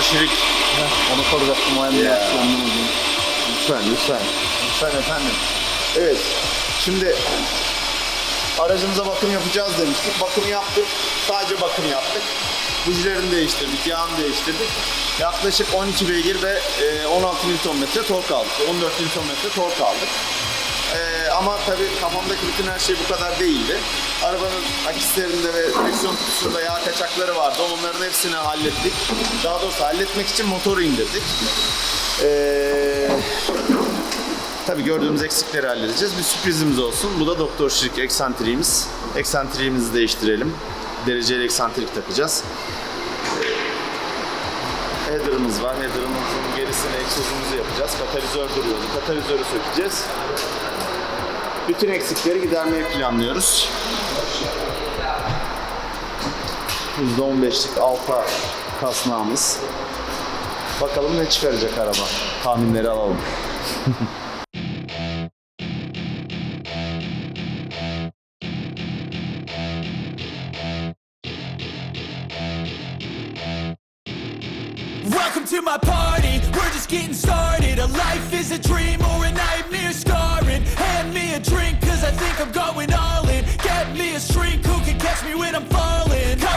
Şirik. Onu soracaktım o emniyet Lütfen, lütfen. Lütfen efendim. Evet, şimdi aracımıza bakım yapacağız demiştik. Bakım yaptık. Sadece bakım yaptık. Bujilerini değiştirdik, yağını değiştirdik. Yaklaşık 12 beygir ve e, 16 Nm tork aldık. 14 Nm tork aldık. E, ama tabii kafamdaki bütün her şey bu kadar değildi. Arabanın akislerinde ve direksiyon kutusunda yağ kaçakları vardı. Onların hepsini hallettik. Daha doğrusu halletmek için motoru indirdik. Ee, tabii gördüğümüz eksikleri halledeceğiz. Bir sürprizimiz olsun. Bu da Doktor Şirik eksantriğimiz. Eksantriğimizi değiştirelim. Dereceli eksantrik takacağız. Header'ımız var. Header'ımızın gerisine egzozumuzu yapacağız. Katalizör duruyordu. Katalizörü sökeceğiz. Bütün eksikleri gidermeyi planlıyoruz. %15'lik alfa kasnağımız. Bakalım ne çıkaracak araba. Tahminleri alalım. Welcome to my party, we're just getting started A life is a dream or a nightmare scarring Hand me a drink cause I think I'm going all in Get me a shrink who can catch me when I'm falling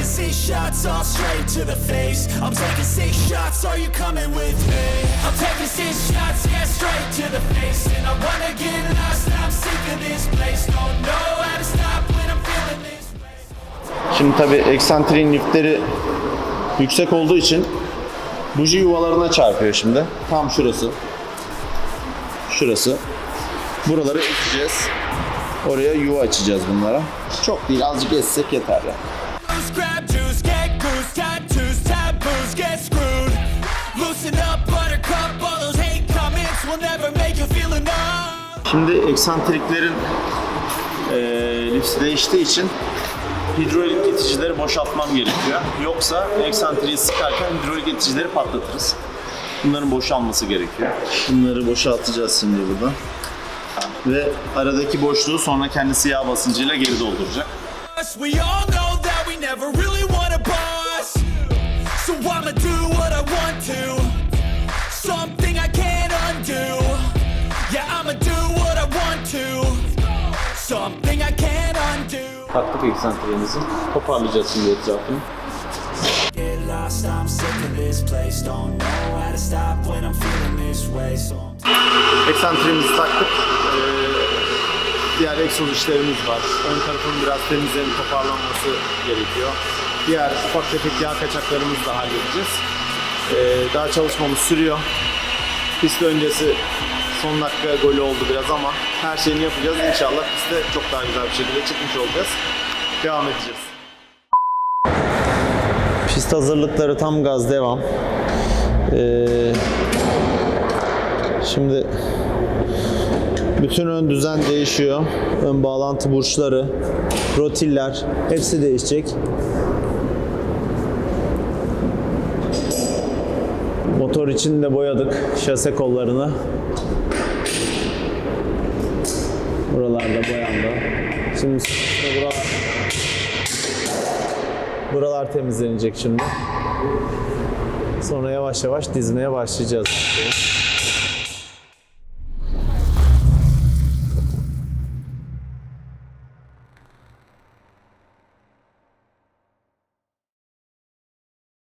taking six shots, all straight to the face I'm taking six shots, are you coming with me? I'm taking six shots, yeah, straight to the face And I wanna get lost, I'm sick of this place Don't know how to stop when I'm feeling this way Şimdi tabii eksantriğin lifleri yüksek olduğu için buji yuvalarına çarpıyor şimdi. Tam şurası. Şurası. Buraları ekeceğiz. Oraya yuva açacağız bunlara. Çok değil azıcık essek yeter ya. Loose, Şimdi eksantriklerin e, lifsi değiştiği için hidrolik iticileri boşaltmam gerekiyor. Yoksa eksantriği sıkarken hidrolik iticileri patlatırız. Bunların boşalması gerekiyor. Bunları boşaltacağız şimdi burada. Ve aradaki boşluğu sonra kendisi yağ basıncıyla geri dolduracak. So I'ma do what I want to. Feeling this way. So I'm Eksantriğimizi taktık. Ee, diğer egzoz işlerimiz var. Ön tarafın biraz temizlenip toparlanması gerekiyor. Diğer ufak tefek yağ kaçaklarımızı da halledeceğiz. Ee, daha çalışmamız sürüyor. Pist öncesi son dakika golü oldu biraz ama her şeyini yapacağız. İnşallah piste çok daha güzel bir şekilde çıkmış olacağız. Devam edeceğiz. Pist hazırlıkları tam gaz devam. Ee, şimdi bütün ön düzen değişiyor. Ön bağlantı burçları, rotiller hepsi değişecek. Motor için de boyadık şase kollarını. Buralarda boyandı. Şimdi buralar, buralar temizlenecek şimdi. Sonra yavaş yavaş dizmeye başlayacağız.